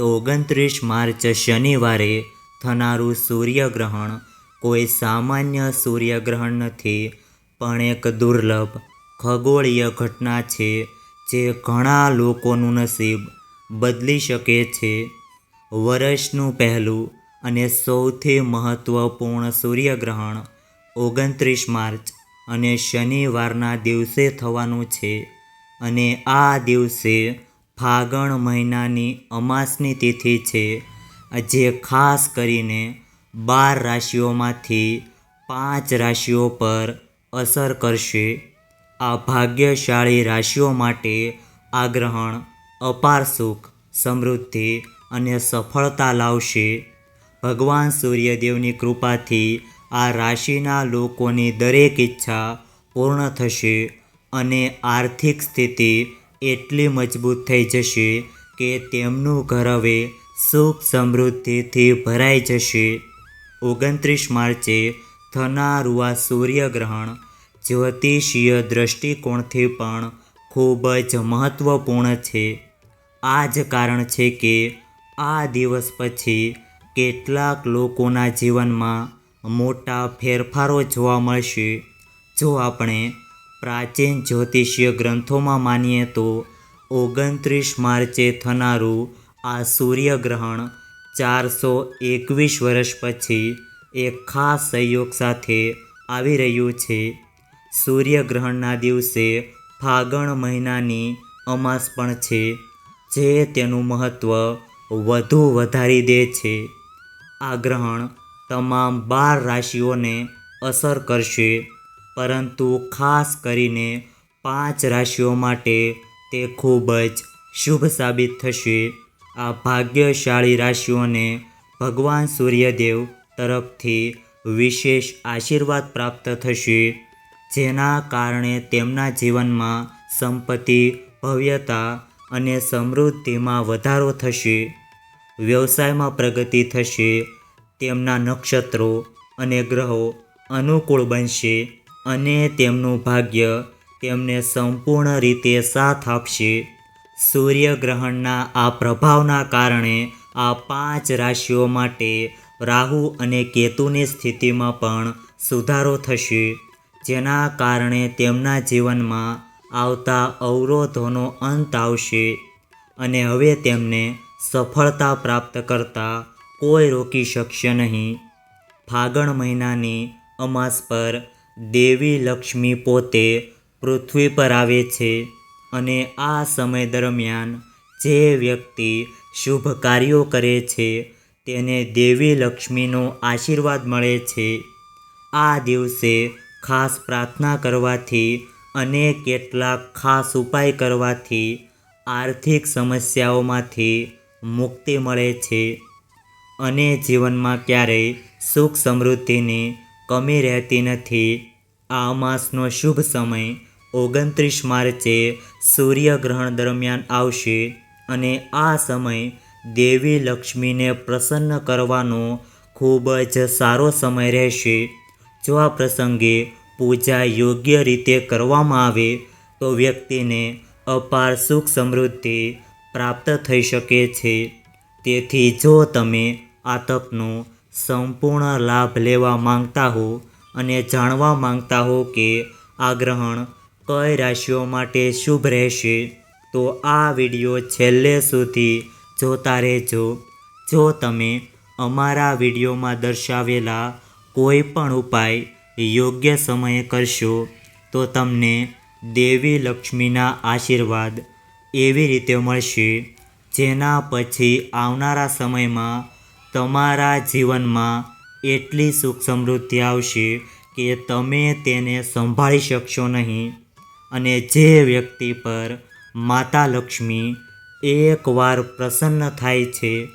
તો ઓગણત્રીસ માર્ચ શનિવારે થનારું સૂર્યગ્રહણ કોઈ સામાન્ય સૂર્યગ્રહણ નથી, પણ એક દુર્લભ, ખગોળીય ઘટના છે જે ઘણા લોકોનું નસીબ બદલી શકે છે. વર્ષનું પહેલું અને સૌથી મહત્ત્વપૂર્ણ સૂર્યગ્રહણ ઓગણત્રીસ માર્ચ અને શનિવારના દિવસે થવાનું છે અને આ દિવસે ફાગણ મહિનાની અમાસની તિથિ છે, જે ખાસ કરીને બાર રાશિઓમાંથી પાંચ રાશિઓ પર અસર કરશે. આ ભાગ્યશાળી રાશિઓ માટે આ ગ્રહણ અપાર સુખ, સમૃદ્ધિ અને સફળતા લાવશે. ભગવાન સૂર્યદેવની કૃપાથી આ રાશિના લોકોની દરેક ઈચ્છા પૂર્ણ થશે અને આર્થિક સ્થિતિ એટલી મજબૂત થઈ જશે કે તેમનું ઘર હવે સુખ સમૃદ્ધિથી ભરાઈ જશે. ઓગણત્રીસ માર્ચે થનારું આ સૂર્યગ્રહણ જ્યોતિષીય દ્રષ્ટિકોણથી પણ ખૂબ જ મહત્ત્વપૂર્ણ છે. આ જ કારણ છે કે આ દિવસ પછી કેટલાક લોકોના જીવનમાં મોટા ફેરફારો જોવા મળશે. જો આપણે પ્રાચીન જ્યોતિષીય ગ્રંથોમાં માનીએ તો ઓગણત્રીસ માર્ચે થનારું આ સૂર્યગ્રહણ ચારસો એકવીસ વર્ષ પછી એક ખાસ સંયોગ સાથે આવી રહ્યું છે. સૂર્યગ્રહણના દિવસે ફાગણ મહિનાની અમાસ પણ છે, જે તેનું મહત્ત્વ વધુ વધારી દે છે. આ ગ્રહણ તમામ બાર રાશિઓને અસર કરશે. પરંતુ ખાસ કરીને પાંચ રાશિઓ માટે તે ખૂબ જ શુભ સાબિત થશે. આ ભાગ્યશાળી રાશિઓને ભગવાન સૂર્યદેવ તરફથી વિશેષ આશીર્વાદ પ્રાપ્ત થશે, જેના કારણે તેમના જીવનમાં સંપત્તિ, ભવ્યતા અને સમૃદ્ધિમાં વધારો થશે. વ્યવસાયમાં પ્રગતિ થશે, તેમના નક્ષત્રો અને ગ્રહો અનુકૂળ બનશે અને તેમનું ભાગ્ય તેમને સંપૂર્ણ રીતે સાથ આપશે. સૂર્યગ્રહણના આ પ્રભાવના કારણે આ પાંચ રાશિઓ માટે રાહુ અને કેતુની સ્થિતિમાં પણ સુધારો થશે, જેના કારણે તેમના જીવનમાં આવતા અવરોધોનો અંત આવશે અને હવે તેમને સફળતા પ્રાપ્ત કરતા કોઈ રોકી શકશે નહીં. ફાગણ મહિનાની અમાસ પર દેવી લક્ષ્મી પોતે પૃથ્વી પર આવે છે અને આ સમય દરમિયાન જે વ્યક્તિ શુભ કાર્યો કરે છે, તેને દેવી લક્ષ્મીનો આશીર્વાદ મળે છે. આ દિવસે ખાસ પ્રાર્થના કરવાથી અને કેટલાક ખાસ ઉપાય કરવાથી આર્થિક સમસ્યાઓમાંથી મુક્તિ મળે છે અને જીવનમાં ક્યારેય સુખ સમૃદ્ધિની કમી રહેતી નથી. આ માસનો શુભ સમય ઓગણત્રીસ માર્ચે સૂર્યગ્રહણ દરમિયાન આવશે અને આ સમય દેવી લક્ષ્મીને પ્રસન્ન કરવાનો ખૂબ જ સારો સમય રહેશે. જો આ પ્રસંગે પૂજા યોગ્ય રીતે કરવામાં આવે, તો વ્યક્તિને અપાર સુખ સમૃદ્ધિ પ્રાપ્ત થઈ શકે છે. તેથી જો તમે આ તકનો સંપૂર્ણ લાભ લેવા માંગતા હો અને જાણવા માંગતા હો કે આ ગ્રહણ કઈ રાશિઓ માટે શુભ રહેશે, તો આ વીડિયો છેલ્લે સુધી જોતા રહેજો. જો તમે અમારા વિડીયોમાં દર્શાવેલા કોઈ પણ ઉપાય યોગ્ય સમયે કરશો, તો તમને દેવી લક્ષ્મીના આશીર્વાદ એવી રીતે મળશે, જેના પછી આવનારા સમયમાં તમારા જીવનમાં એટલી સુખ સમૃદ્ધિ આવશે કે તમે તેને સંભાળી શકશો નહીં. અને જે વ્યક્તિ પર માતા લક્ષ્મી એકવાર પ્રસન્ન થાય છે,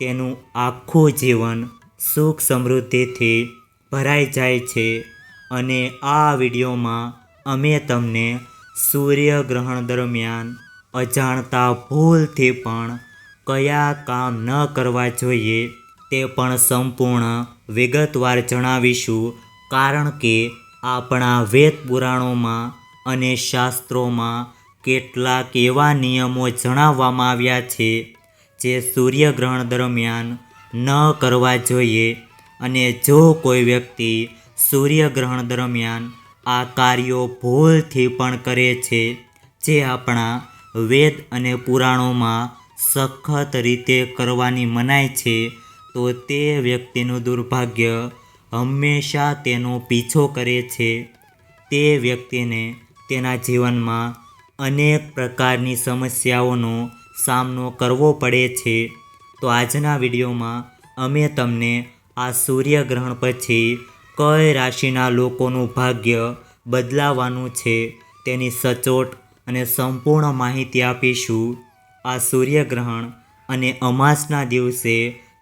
તેનું આખું જીવન સુખ સમૃદ્ધિથી ભરાઈ જાય છે. અને આ વિડીયોમાં અમે તમને સૂર્યગ્રહણ દરમિયાન અજાણતા ભૂલથી પણ કયા કામ ન કરવા જોઈએ તે પણ સંપૂર્ણ વિગતવાર જણાવીશું કારણ કે આપણા વેદ પુરાણોમાં અને શાસ્ત્રોમાં કેટલાક એવા નિયમો જણાવવામાં આવ્યા છે જે સૂર્યગ્રહણ દરમિયાન ન કરવા જોઈએ અને જો કોઈ વ્યક્તિ સૂર્યગ્રહણ દરમિયાન આ કાર્યો ભૂલથી પણ કરે છે, જે આપણા વેદ અને પુરાણોમાં સખત રીતે કરવાની મનાય છે તો તે વ્યક્તિનું દુર્ભાગ્ય હંમેશા તેનો પીછો કરે છે. તે વ્યક્તિને તેના જીવનમાં અનેક પ્રકારની સમસ્યાઓનો સામનો કરવો પડે છે. તો આજના વિડીયોમાં અમે તમને આ સૂર્યગ્રહણ પછી કઈ રાશિના લોકોનું ભાગ્ય બદલાવાનું છે તેની સચોટ અને સંપૂર્ણ માહિતી આપીશું. આ સૂર્યગ્રહણ અને અમાસના દિવસે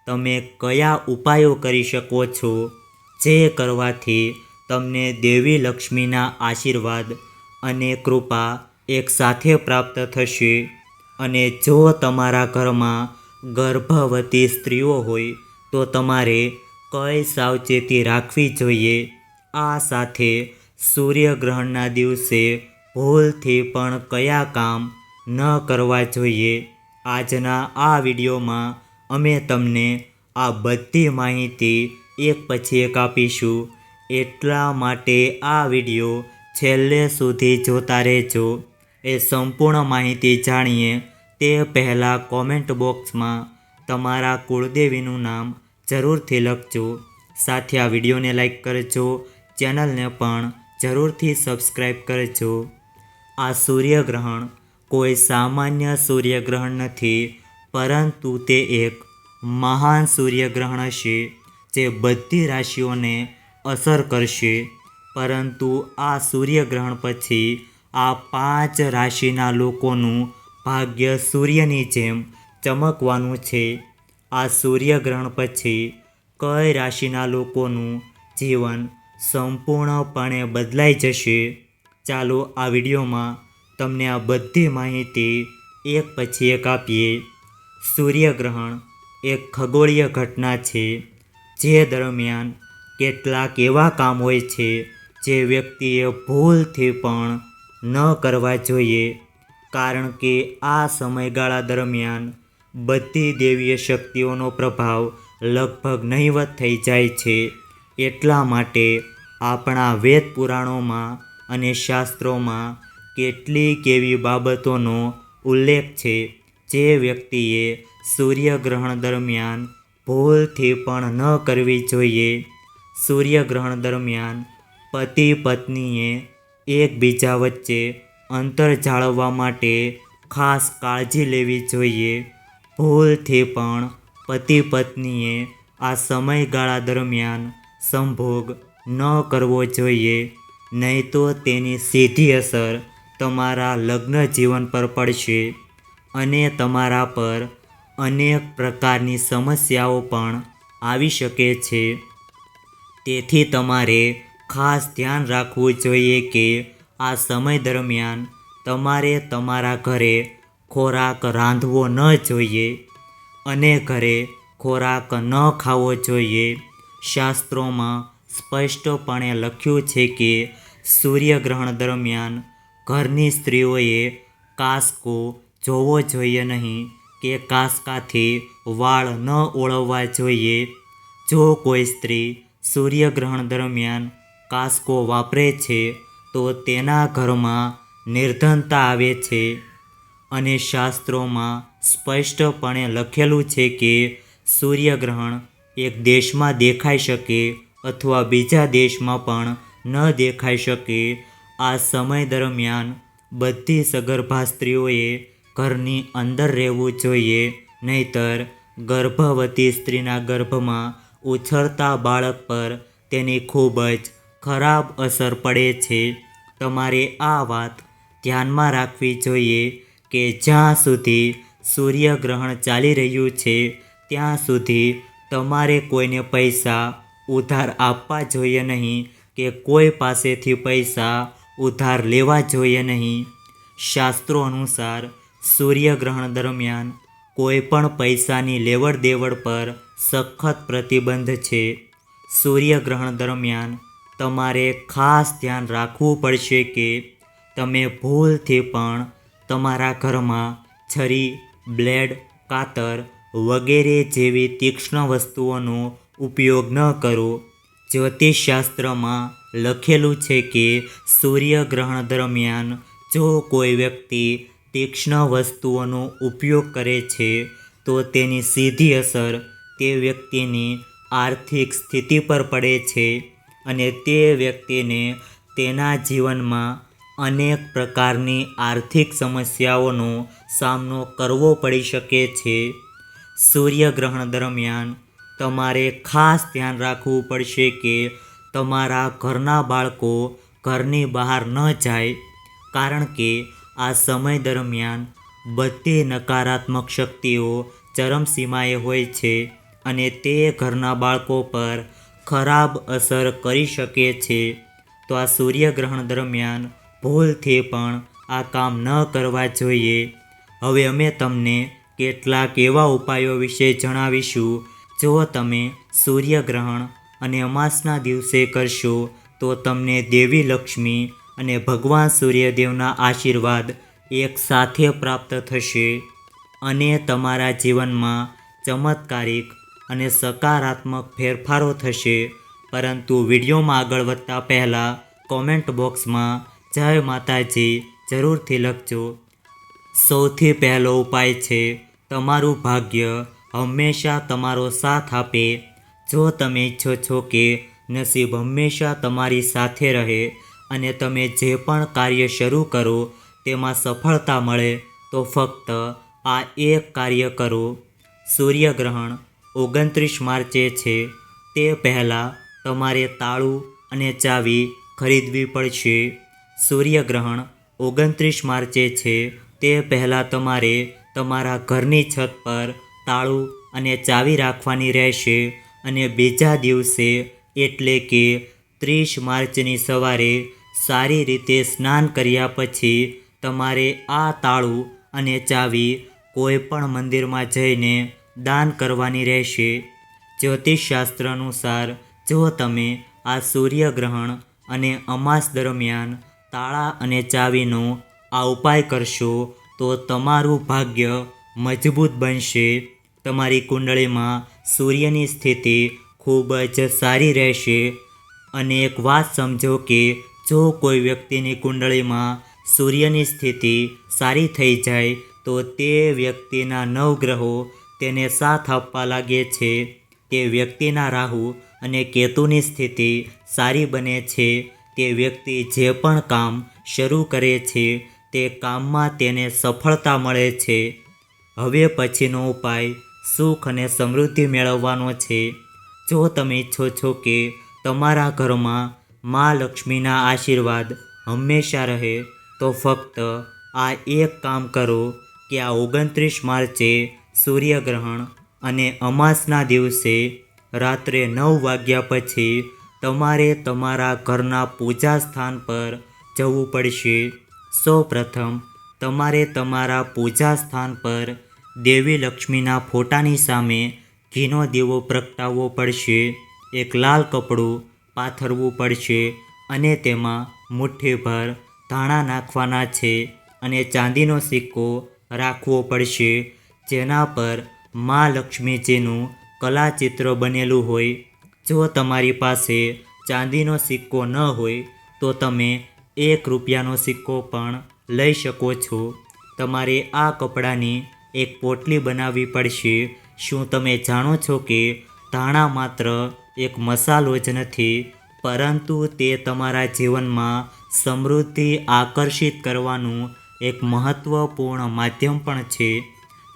તમે કયા ઉપાયો કરી શકો છો? જે કરવાથી તમને દેવી લક્ષ્મીના આશીર્વાદ અને કૃપા એકસાથે પ્રાપ્ત થશે. અને જો તમારા ઘરમાં ગર્ભવતી સ્ત્રીઓ હોય, તો તમારે કઈ સાવચેતી રાખવી જોઈએ? આ સાથે સૂર્યગ્રહણના દિવસે ભૂલથી પણ કયા કામ ન કરવા જોઈએ? આજના આ વિડીયોમાં અમે તમને આ બધી માહિતી એક પછી એક આપીશું. એટલા માટે આ વીડિયો છેલ્લે સુધી જોતા રહેજો. એ સંપૂર્ણ માહિતી જાણીએ તે પહેલાં કોમેન્ટ બોક્સમાં તમારા કુળદેવીનું નામ જરૂરથી લખજો. સાથે આ વિડીયોને લાઈક કરજો. ચેનલને પણ જરૂરથી સબસ્ક્રાઈબ કરજો. આ સૂર્યગ્રહણ કોઈ સામાન્ય સૂર્યગ્રહણ નથી. પરંતુ તે એક મહાન સૂર્યગ્રહણ હશે જે બધી રાશિઓને અસર કરશે. પરંતુ આ સૂર્યગ્રહણ પછી આ પાંચ રાશિના લોકોનું ભાગ્ય સૂર્યની જેમ ચમકવાનું છે. આ સૂર્યગ્રહણ પછી કઈ રાશિના લોકોનું જીવન સંપૂર્ણપણે બદલાઈ જશે? ચાલો આ વિડીયોમાં તમને આ બધી માહિતી એક પછી એક આપીએ. સૂર્યગ્રહણ એક ખગોળીય ઘટના છે, જે દરમિયાન કેટલાક એવા કામ હોય છે જે વ્યક્તિએ ભૂલથી પણ ન કરવા જોઈએ. કારણ કે આ સમયગાળા દરમિયાન બધી દેવીય શક્તિઓનો પ્રભાવ લગભગ નહીવત થઈ જાય છે. એટલા માટે આપણા વેદ પુરાણોમાં અને શાસ્ત્રોમાં કેટલીક એવી બાબતોનો ઉલ્લેખ છે. જે વ્યક્તિએ સૂર્યગ્રહણ દરમિયાન ભૂલથી પણ ન કરવી જોઈએ. સૂર્યગ્રહણ દરમિયાન પતિ પત્નીએ એકબીજા વચ્ચે અંતર જાળવવા માટે ખાસ કાળજી લેવી જોઈએ. ભૂલથી પણ પતિ પત્નીએ આ સમયગાળા દરમિયાન સંભોગ ન કરવો જોઈએ. નહીં તો તેની સીધી અસર તમારા લગ્ન જીવન પર પડશે. અને તમારા પર અનેક પ્રકારની સમસ્યાઓ પણ આવી શકે છે. તેથી તમારે ખાસ ધ્યાન રાખવું જોઈએ કે આ સમય દરમિયાન તમારે તમારા ઘરે ખોરાક રાંધવો ન જોઈએ અને ઘરે ખોરાક ન ખાવો જોઈએ. શાસ્ત્રોમાં સ્પષ્ટપણે લખ્યું છે કે સૂર્યગ્રહણ દરમિયાન ઘરની સ્ત્રીઓએ કાસ્કો જોવો જોઈએ નહીં કે કાસકાથી વાળ ન ઓળવવા જોઈએ. જો કોઈ સ્ત્રી સૂર્યગ્રહણ દરમિયાન કાસકો વાપરે છે, તો તેના ઘરમાં નિર્ધનતા આવે છે. અને શાસ્ત્રોમાં સ્પષ્ટપણે લખેલું છે કે સૂર્યગ્રહણ એક દેશમાં દેખાઈ શકે અથવા બીજા દેશમાં પણ ન દેખાઈ શકે. આ સમય દરમિયાન બધી સગર્ભા સ્ત્રીઓએ ઘરની અંદર રહેવું જોઈએ, નહીતર ગર્ભવતી સ્ત્રીના ગર્ભમાં ઉછળતા બાળક પર તેની ખૂબ જ ખરાબ અસર પડે છે. તમારે આ વાત ધ્યાનમાં રાખવી જોઈએ કે જ્યાં સુધી સૂર્યગ્રહણ ચાલી રહ્યું છે, ત્યાં સુધી તમારે કોઈને પૈસા ઉધાર આપવા જોઈએ નહીં કે કોઈ પાસેથી પૈસા ઉધાર લેવા જોઈએ નહીં. શાસ્ત્રો અનુસાર સૂર્યગ્રહણ દરમિયાન કોઈ પણ પૈસાની લેવડ દેવડ પર સખત પ્રતિબંધ છે. સૂર્યગ્રહણ દરમિયાન તમારે ખાસ ધ્યાન રાખવું પડશે કે તમે ભૂલથી પણ તમારા ઘરમાં છરી, બ્લેડ, કાતર વગેરે જેવી તીક્ષ્ણ વસ્તુઓનો ઉપયોગ ન કરો. જ્યોતિષશાસ્ત્રમાં લખેલું છે કે સૂર્યગ્રહણ દરમિયાન જો કોઈ વ્યક્તિ તીક્ષ્ણ વસ્તુઓનો ઉપયોગ કરે છે, તો તેની સીધી અસર તે વ્યક્તિની આર્થિક સ્થિતિ પર પડે છે અને તે વ્યક્તિને તેના જીવનમાં અનેક પ્રકારની આર્થિક સમસ્યાઓનો સામનો કરવો પડી શકે છે. સૂર્યગ્રહણ દરમિયાન તમારે ખાસ ધ્યાન રાખવું પડશે કે તમારા ઘરના બાળકો ઘરની બહાર ન જાય, કારણ કે આ સમય દરમિયાન બધી નકારાત્મક શક્તિઓ ચરમસીમાએ હોય છે અને તે ઘરના બાળકો પર ખરાબ અસર કરી શકે છે. તો આ સૂર્યગ્રહણ દરમિયાન ભૂલથી પણ આ કામ ન કરવા જોઈએ. હવે અમે તમને કેટલાક એવા ઉપાયો વિશે જણાવીશું. જો તમે સૂર્યગ્રહણ અને અમાસના દિવસે કરશો તો તમને દેવી લક્ષ્મી અને ભગવાન સૂર્યદેવના આશીર્વાદ એક સાથે પ્રાપ્ત થશે અને તમારા જીવનમાં ચમત્કારિક અને સકારાત્મક ફેરફારો થશે. પરંતુ વિડીયોમાં આગળ વધતા પહેલાં કોમેન્ટ બોક્સમાં જય માતાજી જરૂરથી લખજો. સૌથી પહેલો ઉપાય છે, તમારું ભાગ્ય હંમેશા તમારો સાથ આપે. જો તમે ઈચ્છો છો કે નસીબ હંમેશા તમારી સાથે રહે અને તમે જે પણ કાર્ય શરૂ કરો, તેમાં સફળતા મળે, તો ફક્ત આ એક કાર્ય કરો. સૂર્યગ્રહણ ઓગણત્રીસ માર્ચે છે. તે પહેલાં તમારે તાળું અને ચાવી ખરીદવી પડશે. સૂર્યગ્રહણ ઓગણત્રીસ માર્ચે છે. તે પહેલાં તમારે તમારા ઘરની છત પર તાળું અને ચાવી રાખવાની રહેશે અને બીજા દિવસે એટલે કે ત્રીસ માર્ચની સવારે સારી રીતે સ્નાન કર્યા પછી તમારે આ તાળું અને ચાવી કોઈ પણ મંદિરમાં જઈને દાન કરવાની રહેશે. જ્યોતિષશાસ્ત્ર અનુસાર જો તમે આ સૂર્યગ્રહણ અને અમાસ દરમિયાન તાળા અને ચાવીનો આ ઉપાય કરશો, તો તમારું ભાગ્ય મજબૂત બનશે. તમારી કુંડળીમાં સૂર્યની સ્થિતિ ખૂબ જ સારી રહેશે. અને એક વાત સમજો કે જો કોઈ વ્યક્તિની કુંડળીમાં સૂર્યની સ્થિતિ સારી થઈ જાય, તો તે વ્યક્તિના નવગ્રહો તેને સાથ આપવા લાગે છે. તે વ્યક્તિના રાહુ અને કેતુની સ્થિતિ સારી બને છે. તે વ્યક્તિ જે પણ કામ શરૂ કરે છે, તે કામમાં તેને સફળતા મળે છે. હવે પછીનો ઉપાય સુખ અને સમૃદ્ધિ મેળવવાનો છે. જો તમે ઈચ્છો છો કે તમારા ઘરમાં મા લક્ષ્મીના આશીર્વાદ હંમેશા રહે તો ફક્ત આ એક કામ કરો કે આ ઓગણત્રીસ માર્ચે સૂર્યગ્રહણ અને અમાસના દિવસે રાત્રે નવ વાગ્યા પછી તમારે તમારા ઘરના પૂજા સ્થાન પર જવું પડશે. સૌ પ્રથમ તમારે તમારા પૂજા સ્થાન પર દેવી લક્ષ્મીના ફોટાની સામે ઘીનો દીવો પ્રગટાવવો પડશે. એક લાલ કપડું પાથરવું પડશે અને તેમાં મુઠ્ઠીભર ધાણા નાખવાના છે અને ચાંદીનો સિક્કો રાખવો પડશે, જેના પર મા લક્ષ્મીજીનું કલાચિત્ર બનેલું હોય. જો તમારી પાસે ચાંદીનો સિક્કો ન હોય, તો તમે એક રૂપિયાનો સિક્કો પણ લઈ શકો છો. તમારે આ કપડાની એક પોટલી બનાવવી પડશે. શું તમે જાણો છો કે ધાણા માત્ર એક મસાલો જ નથી, પરંતુ તે તમારા જીવનમાં સમૃદ્ધિ આકર્ષિત કરવાનું એક મહત્વપૂર્ણ માધ્યમ પણ છે.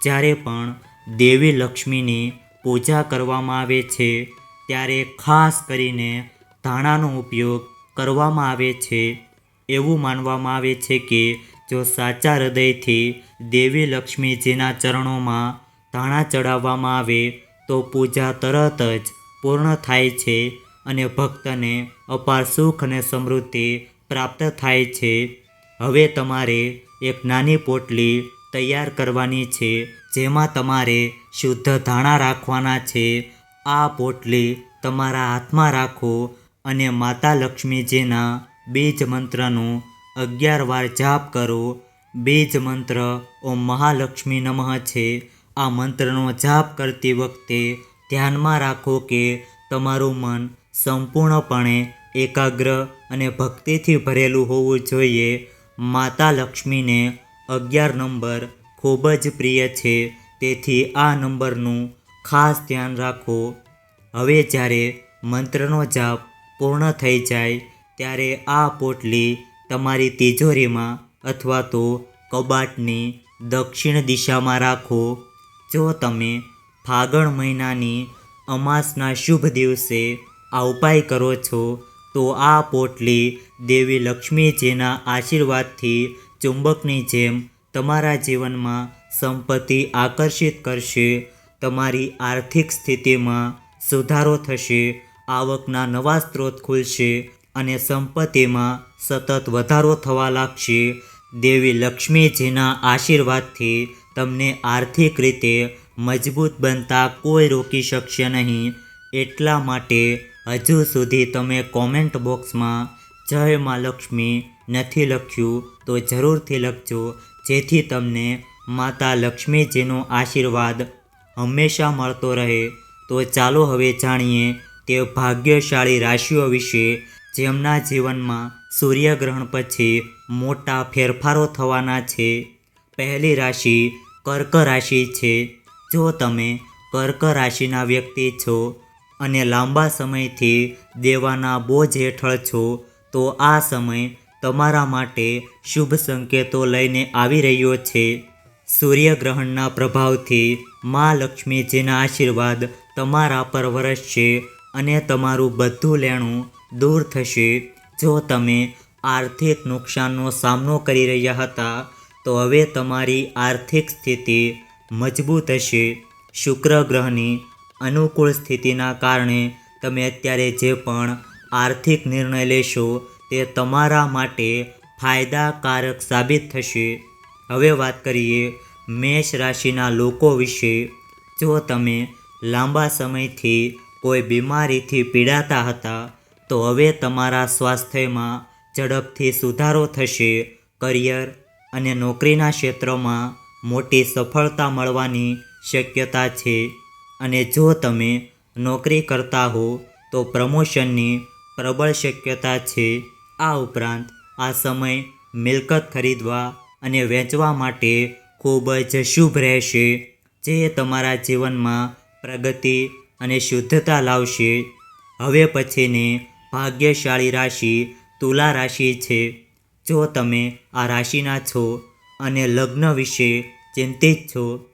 જ્યારે પણ દેવી લક્ષ્મીની પૂજા કરવામાં આવે છે, ત્યારે ખાસ કરીને ધાણાનો ઉપયોગ કરવામાં આવે છે. એવું માનવામાં આવે છે કે જો સાચા હૃદયથી દેવી લક્ષ્મીજીના ચરણોમાં ધાણા ચડાવવામાં આવે, તો પૂજા તરત જ પૂર્ણ થાય છે અને ભક્તને અપાર સુખ અને સમૃદ્ધિ પ્રાપ્ત થાય છે. હવે તમારે એક નાની પોટલી તૈયાર કરવાની છે, જેમાં તમારે શુદ્ધ ધાણા રાખવાના છે. આ પોટલી તમારા હાથમાં રાખો અને માતા લક્ષ્મીજીના બીજ મંત્રનો અગિયાર વાર જાપ કરો. બીજ મંત્ર ઓમ મહાલક્ષ્મી નમઃ છે. આ મંત્રનો જાપ કરતી વખતે ધ્યાનમાં રાખો કે તમારું મન સંપૂર્ણપણે એકાગ્ર અને ભક્તિથી ભરેલું હોવું જોઈએ. માતા લક્ષ્મીને અગિયાર નંબર ખૂબ જ પ્રિય છે. તેથી આ નંબરનું ખાસ ધ્યાન રાખો. હવે જ્યારે મંત્રનો જાપ પૂર્ણ થઈ જાય, ત્યારે આ પોટલી તમારી તિજોરીમાં અથવા તો કબાટની દક્ષિણ દિશામાં રાખો. જો તમે ફાગણ મહિનાની અમાસના શુભ દિવસે આ ઉપાય કરો છો, તો આ પોટલી દેવી લક્ષ્મીજીના આશીર્વાદથી ચુંબકની જેમ તમારા જીવનમાં સંપત્તિ આકર્ષિત કરશે, તમારી આર્થિક સ્થિતિમાં સુધારો થશે, આવકના નવા સ્ત્રોત ખુલશે અને સંપત્તિમાં સતત વધારો થવા લાગશે. દેવી લક્ષ્મીજીના આશીર્વાદથી તમને આર્થિક રીતે મજબૂત બનતા કોઈ રોકી શકશે નહીં. એટલા માટે હજુ સુધી તમે કોમેન્ટ બોક્સમાં જય મા લક્ષ્મી નથી લખ્યું તો જરૂરથી લખજો, જેથી તમને માતા લક્ષ્મીજીનો આશીર્વાદ હંમેશા મળતો રહે. તો ચાલો હવે જાણીએ તે ભાગ્યશાળી રાશિઓ વિશે, જેમના જીવનમાં સૂર્યગ્રહણ પછી મોટા ફેરફારો થવાના છે. પહેલી રાશિ કર્ક રાશિ છે. જો તમે કર્ક રાશિના વ્યક્તિ છો અને લાંબા સમયથી દેવાના બોજ હેઠળ છો, તો આ સમય તમારા માટે શુભ સંકેતો લઈને આવી રહ્યો છે. સૂર્યગ્રહણના પ્રભાવથી મા લક્ષ્મીજીના આશીર્વાદ તમારા પર વરસશે અને તમારું બધું લેણું દૂર થશે. જો તમે આર્થિક નુકસાનનો સામનો કરી રહ્યા હતા, તો હવે તમારી આર્થિક સ્થિતિ મજબૂત હશે. શુક્ર ગ્રહની અનુકૂળ સ્થિતિના કારણે તમે અત્યારે જે પણ આર્થિક નિર્ણય લેશો તે તમારા માટે ફાયદાકારક સાબિત થશે. હવે વાત કરીએ મેષ રાશિના લોકો વિશે. જો તમે લાંબા સમયથી કોઈ બીમારીથી પીડાતા હતા, તો હવે તમારા સ્વાસ્થ્યમાં ઝડપથી સુધારો થશે. કરિયર અને નોકરીના ક્ષેત્રમાં મોટી સફળતા મળવાની શક્યતા છે. અને જો તમે નોકરી કરતા હો, તો પ્રમોશનની પ્રબળ શક્યતા છે. આ ઉપરાંત, આ સમય મિલકત ખરીદવા અને વેચવા માટે ખૂબ જ શુભ રહેશે, જે તમારા જીવનમાં પ્રગતિ અને શુદ્ધતા લાવશે. હવે પછીની ભાગ્યશાળી રાશિ તુલા રાશિ છે. જો તમે આ રાશિના છો અને લગ્ન વિશે ચિંતિત છો,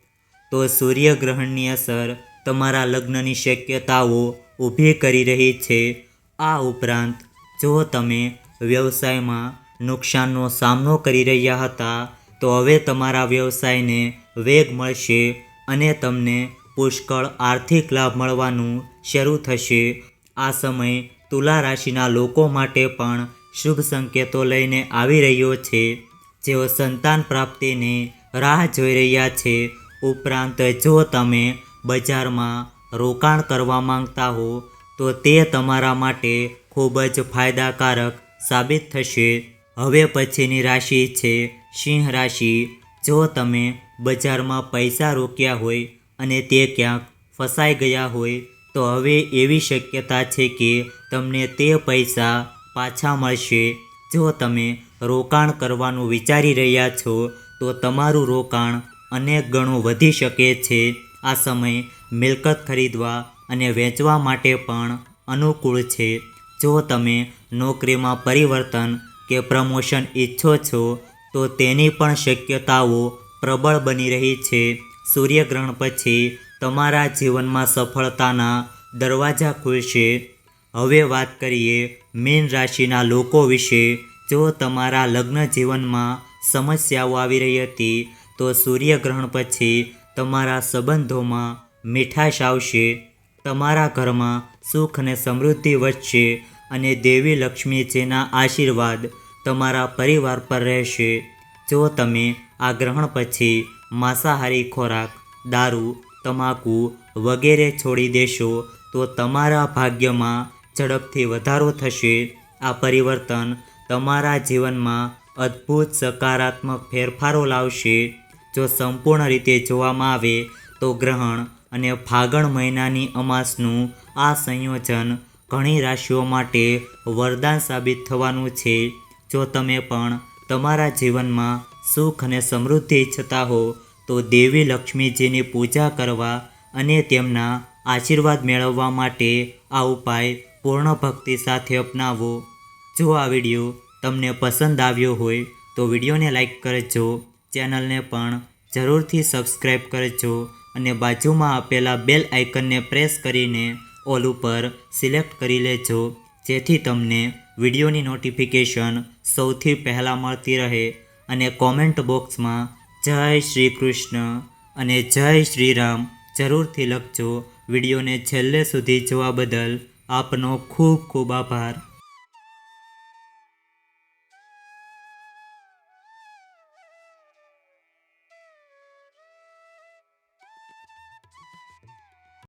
તો સૂર્યગ્રહણની અસર તમારા લગ્નની શક્યતાઓ ઊભી કરી રહી છે. આ ઉપરાંત, જો તમે વ્યવસાયમાં નુકસાનનો સામનો કરી રહ્યા હતા, તો હવે તમારા વ્યવસાયને વેગ મળશે અને તમને પુષ્કળ આર્થિક લાભ મળવાનું શરૂ થશે. આ સમય તુલા રાશિના લોકો માટે પણ શુભ સંકેતો લઈને આવી રહ્યો છે. જેઓ સંતાન પ્રાપ્તિની રાહ જોઈ રહ્યા છે. ઉપરાંત જો તમે બજારમાં રોકાણ કરવા માંગતા હો, તો તે તમારા માટે ખૂબ જ ફાયદાકારક સાબિત થશે. હવે પછીની રાશિ છે સિંહ રાશિ. જો તમે બજારમાં પૈસા રોક્યા હોય અને તે ક્યાંક ફસાઈ ગયા હોય, તો હવે એવી શક્યતા છે કે તમને તે પૈસા પાછા મળશે. જો તમે રોકાણ કરવાનું વિચારી રહ્યા છો તો તમારું રોકાણ અનેક ગણું વધી શકે છે. આ સમય મિલકત ખરીદવા અને વેચવા માટે પણ અનુકૂળ છે. જો તમે નોકરીમાં પરિવર્તન કે પ્રમોશન ઈચ્છો છો, તો તેની પણ શક્યતાઓ પ્રબળ બની રહી છે. સૂર્યગ્રહણ પછી તમારા જીવનમાં સફળતાના દરવાજા ખુલશે. હવે વાત કરીએ મીન રાશિના લોકો વિશે. જો તમારા લગ્ન જીવનમાં સમસ્યાઓ આવી રહી હતી, તો સૂર્યગ્રહણ પછી તમારા સંબંધોમાં મીઠાશ આવશે. તમારા ઘરમાં સુખ અને સમૃદ્ધિ વધશે અને દેવી લક્ષ્મીજીના આશીર્વાદ તમારા પરિવાર પર રહેશે. જો તમે આ ગ્રહણ પછી માંસાહારી ખોરાક, દારૂ, તમાકુ વગેરે છોડી દેશો, તો તમારા ભાગ્યમાં ઝડપથી વધારો થશે. આ પરિવર્તન તમારા જીવનમાં અદ્ભુત સકારાત્મક ફેરફારો લાવશે. જો સંપૂર્ણ રીતે જોવામાં આવે, તો ગ્રહણ અને ફાગણ મહિનાની અમાસનું આ સંયોજન ઘણી રાશિઓ માટે વરદાન સાબિત થવાનું છે. જો તમે પણ તમારા જીવનમાં સુખ અને સમૃદ્ધિ ઈચ્છતા હો, તો દેવી લક્ષ્મીજીની પૂજા કરવા અને તેમના આશીર્વાદ મેળવવા માટે આ ઉપાય પૂર્ણ ભક્તિ સાથે અપનાવો. જો આ વીડિયો તમને પસંદ આવ્યો હોય તો વિડીયોને લાઇક કરજો, ચેનલને પણ જરૂરથી સબસ્ક્રાઈબ કરજો અને બાજુમાં આપેલા બેલ આઇકનને પ્રેસ કરીને ઓલ ઉપર સિલેક્ટ કરી લેજો, જેથી તમને વિડીયોની નોટિફિકેશન સૌથી પહેલાં મળતી રહે અને કોમેન્ટ બોક્સમાં જય શ્રી કૃષ્ણ અને જય શ્રી રામ જરૂરથી લખજો. વિડીયોને છેલ્લે સુધી જોવા બદલ આપનો ખૂબ ખૂબ આભાર.